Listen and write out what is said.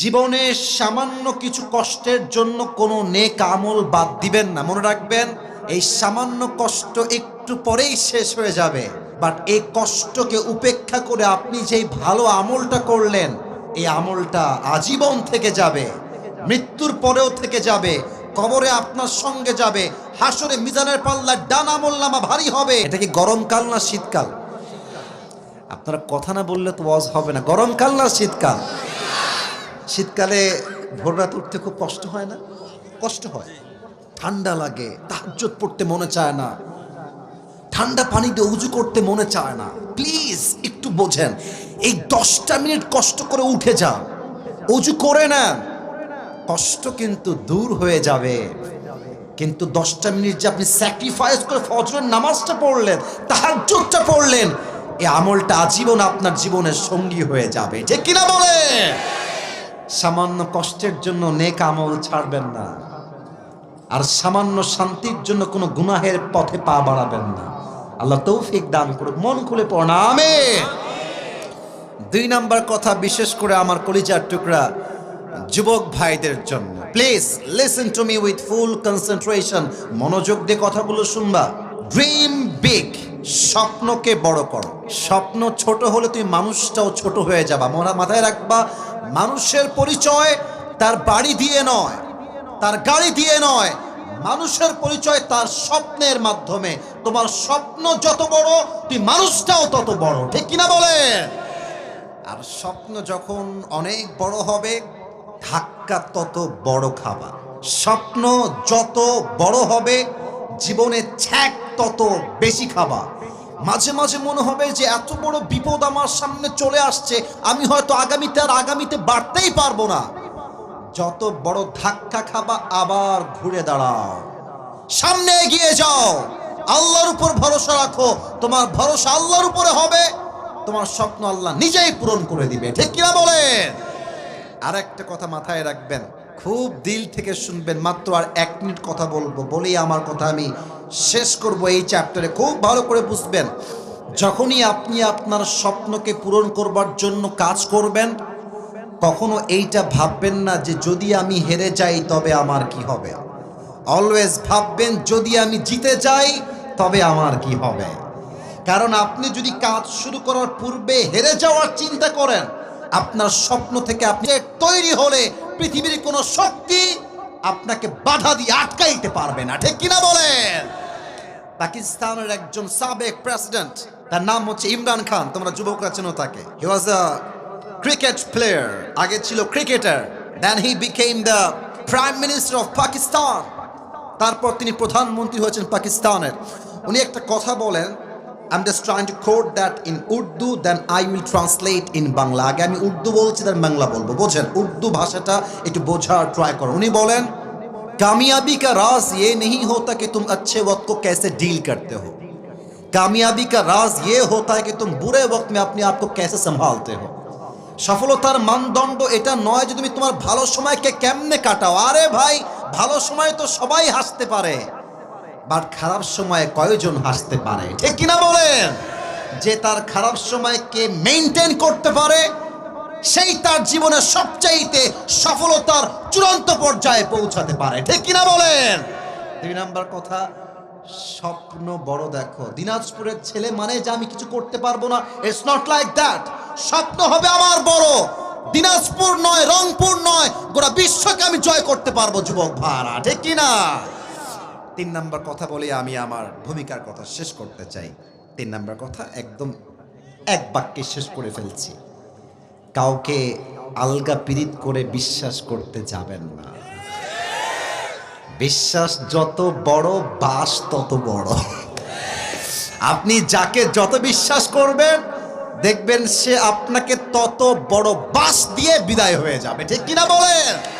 জীবনে সামান্য কিছু কষ্টের জন্য কোনো নেক আমল বাদ দিবেন না। মনে রাখবেন, এই সামান্য কষ্ট একটু পরেই শেষ হয়ে যাবে। বাট এই কষ্টকে উপেক্ষা করে আপনি যেই ভালো আমলটা করলেন, এই আমলটা আজীবন থেকে যাবে, মৃত্যুর পরেও থেকে যাবে, কবরে আপনার সঙ্গে যাবে, হাসরে মিজানের পাল্লা ডান আমল নামা ভারী হবে। এটা কি গরমকাল না শীতকাল? আপনারা কথা না বললে তো ওয়াজ হবে না। গরমকাল না শীতকাল? শীতকালে ভোর রাত উঠতে খুব কষ্ট হয় না? কষ্ট হয়। ঠান্ডা লাগে, তাহাজ্জুদ পড়তে মনে চায় না। ঠান্ডা পানিতে উজু করতে মনে চায় না। প্লিজ, একটু বোঝেন, এই দশটা মিনিট কষ্ট করে উঠে যান। উজু করে নেন। কষ্ট কিন্তু দূর হয়ে যাবে। কিন্তু দশটা মিনিট যে আপনি স্যাক্রিফাইস করে ফজরের নামাজটা পড়লেন, তাহাজ্জুদটা পড়লেন এই আমলটা আজীবন আপনার জীবনের সঙ্গী হয়ে যাবে। ঠিক কিনা বলে? সামান্য কষ্টের জন্য নেক আমল ছাড়বেন না। আর সামান্য শান্তির জন্য কোনো গুনাহের পথে পা বাড়াবেন না। আল্লাহ তৌফিক দান করুক। মন খুলে পড়না আমে দুই নাম্বার কথা বিশেষ করে আমার কলিজার টুকরা যুবক ভাইদের জন্য। Please listen to me with full concentration মনোযোগ দিয়ে কথাগুলো শুনবা। ড্রিম বিগ স্বপ্নকে বড় করো। স্বপ্ন ছোট হলে তুমি মানুষটাও ছোট হয়ে যাবা। মাথায় রাখবা, মানুষের পরিচয় তার বাড়ি দিয়ে নয়, তার গাড়ি দিয়ে নয়। মানুষের পরিচয় তার স্বপ্নের মাধ্যমে। তোমার স্বপ্ন যত বড় তুই মানুষটাও তত বড়। ঠিক কিনা বলে আর স্বপ্ন যখন অনেক বড় হবে, ধাক্কা তত বড় খাবা স্বপ্ন যত বড় হবে জীবনে ছ্যাক তত বেশি খাবা মাঝে মাঝে মনে হবে যে এত বড় বিপদ আমার সামনে চলে আসছে, আমি হয়তো আগামীতে আর আগামীতে বাড়তেই পারব না। যত বড় ধাক্কা খাবা আবার ঘুরে দাঁড়াও। সামনে এগিয়ে যাও। আল্লাহর উপর ভরসা রাখো। তোমার ভরসা আল্লাহর উপরে হবে। তোমার স্বপ্ন আল্লাহ নিজেই পূরণ করে দিবে। ঠিক কিনা বলেন? আর একটা কথা মাথায় রাখবেন। খুব দিল থেকে শুনবেন, মাত্র আর এক মিনিট কথা বলব, বলেই আমার কথা আমি শেষ করব এই চ্যাপ্টারে খুব ভালো করে বুঝবেন, যখনই আপনি আপনার স্বপ্নকে পূরণ করবার জন্য কাজ করবেন, কখনো এইটা ভাববেন না যে যদি আমি হেরে যাই তবে আমার কি হবে। অলওয়েজ ভাববেন, যদি আমি জিতে যাই তবে আমার কি হবে। কারণ আপনি যদি কাজ শুরু করার পূর্বে হেরে যাওয়ার চিন্তা করেন আপনার স্বপ্ন থেকে আপনি তৈরি হলে পৃথিবীর কোনো শক্তি আপনাকে বাধা দিয়ে আটকাইতে পারবে না। ঠিক কিনা বলেন? পাকিস্তানের একজন সাবেক প্রেসিডেন্ট, তার নাম হচ্ছে ইমরান খান। তোমরা যুবকরা চেনো তাকে। হি ওয়াজ আ ক্রিকেট প্লেয়ার আগে ছিল cricketer then he became the prime minister of Pakistan তারপর তিনি প্রধানমন্ত্রী হয়েছেন পাকিস্তানের। উনি একটা কথা বলেন I am just trying to quote that in Urdu then I will translate in Bangla আগে আমি উর্দু বলছি দেন বাংলা বলবো বোঝেন উর্দু ভাষাটা একটু বোঝার ট্রাই করো উনি বলেন कामयाबी का राज ये नहीं होता कि तुम अच्छे वक्त को कैसे डील करते हो कामयाबी का राज ये होता है कि तुम बुरे वक्त में अपने आप को कैसे संभालते हो সফলতার মানদণ্ড এটা নয় যে তুমি তোমার ভালো সময়কে কেমনে কাটাও আরে ভাই ভালো সময় তো সবাই হাসতে পারে বাট খারাপ সময়ে কয়জন হাসতে পারে? ঠিক কিনা বলেন? যে তার খারাপ সময়কে মেনটেন করতে পারে, সেই তার জীবনের সবচাইতে সফলতার চূড়ান্ত পর্যায়ে পৌঁছাতে পারে। ঠিক কিনা বলেন? দুই নাম্বার কথা, স্বপ্ন বড় দেখো। দিনাজপুরের ছেলে মানে যে আমি কিছু করতে পারব না ইটস নট লাইক দ্যাট স্বপ্ন হবে আমার বড়। দিনাজপুর নয়, রংপুর নয়, গোটা বিশ্বকে আমি জয় করতে পারব, যুবক ভাড়া ঠিক কিনা? তিন নাম্বার কথা বলে আমি আমার ভূমিকার কথা শেষ করতে চাই। তিন নাম্বার কথা একদম এক বাক্যে শেষ করে ফেলছি। কাউকে আলগা পীড়িত করে বিশ্বাস করতে যাবেন না। বিশ্বাস যত বড়, বাস তত বড়। আপনি যাকে যত বিশ্বাস করবেন, দেখবেন সে আপনাকে তত বড় বাস দিয়ে বিদায় হয়ে যাবে। ঠিক কিনা বলেন?